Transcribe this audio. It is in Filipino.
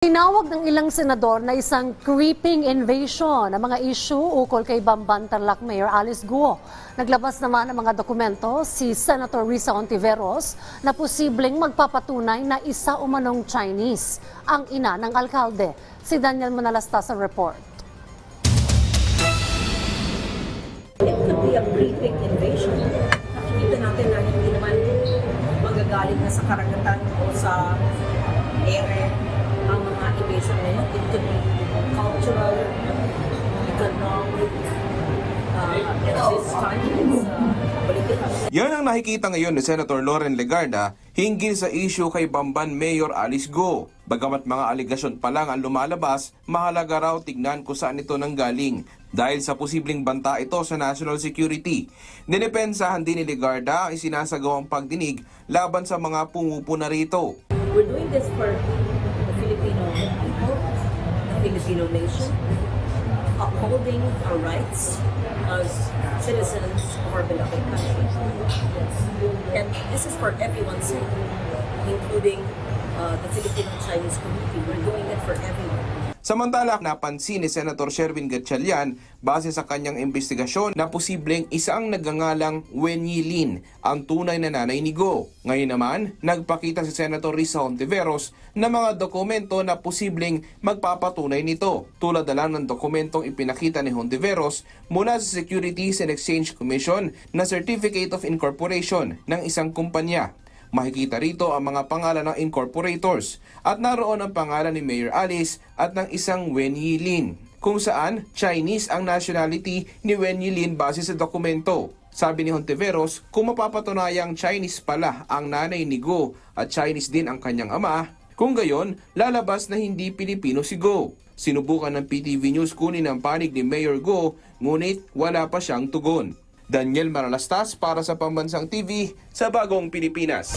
Tinawag ng ilang senador na isang creeping invasion ang mga issue ukol kay Bamban Tarlac Mayor Alice Guo. Naglabas naman ng mga dokumento si Senator Risa Ontiveros na posibleng magpapatunay na isa umanong Chinese ang ina ng alkalde. Si Daniel Manalasta sa report. It could be a creeping invasion. Nakikita natin na hindi naman magagaling na sa karagatan o sa ere Yan ang nakikita ngayon ni Senator Loren Legarda hinggil sa issue kay Bamban Mayor Alice Go. Bagamat mga aligasyon pa lang ang lumalabas, mahalaga raw tignan kung saan ito nanggaling dahil sa posibleng banta ito sa national security. Ninepensahan din ni Legarda ang isinasagawang pagdinig laban sa mga pumupuna rito. We're doing this for the Filipino people, the Filipino nation, upholding our rights as citizens of our beloved country. And this is for everyone's sake, including uh, the Filipino-Chinese community. We're doing it for everyone. Samantala, napansin ni Senator Sherwin Gatchalian base sa kanyang investigasyon na posibleng isa ang nagangalang Wen Yilin, ang tunay na nanay ni Go. Ngayon naman, nagpakita si Senator Risa Hontiveros na mga dokumento na posibleng magpapatunay nito. Tulad na lang ng dokumentong ipinakita ni Hontiveros mula sa Securities and Exchange Commission na Certificate of Incorporation ng isang kumpanya. Makikita rito ang mga pangalan ng incorporators at naroon ang pangalan ni Mayor Alice at ng isang Wen Yilin kung saan Chinese ang nationality ni Wen Yilin base sa dokumento. Sabi ni Hontiveros, kung mapapatunayang Chinese pala ang nanay ni Go at Chinese din ang kanyang ama, kung gayon, lalabas na hindi Pilipino si Go. Sinubukan ng PTV News kunin ang panig ni Mayor Go, ngunit wala pa siyang tugon. Daniel Maralastas para sa Pambansang TV sa Bagong Pilipinas.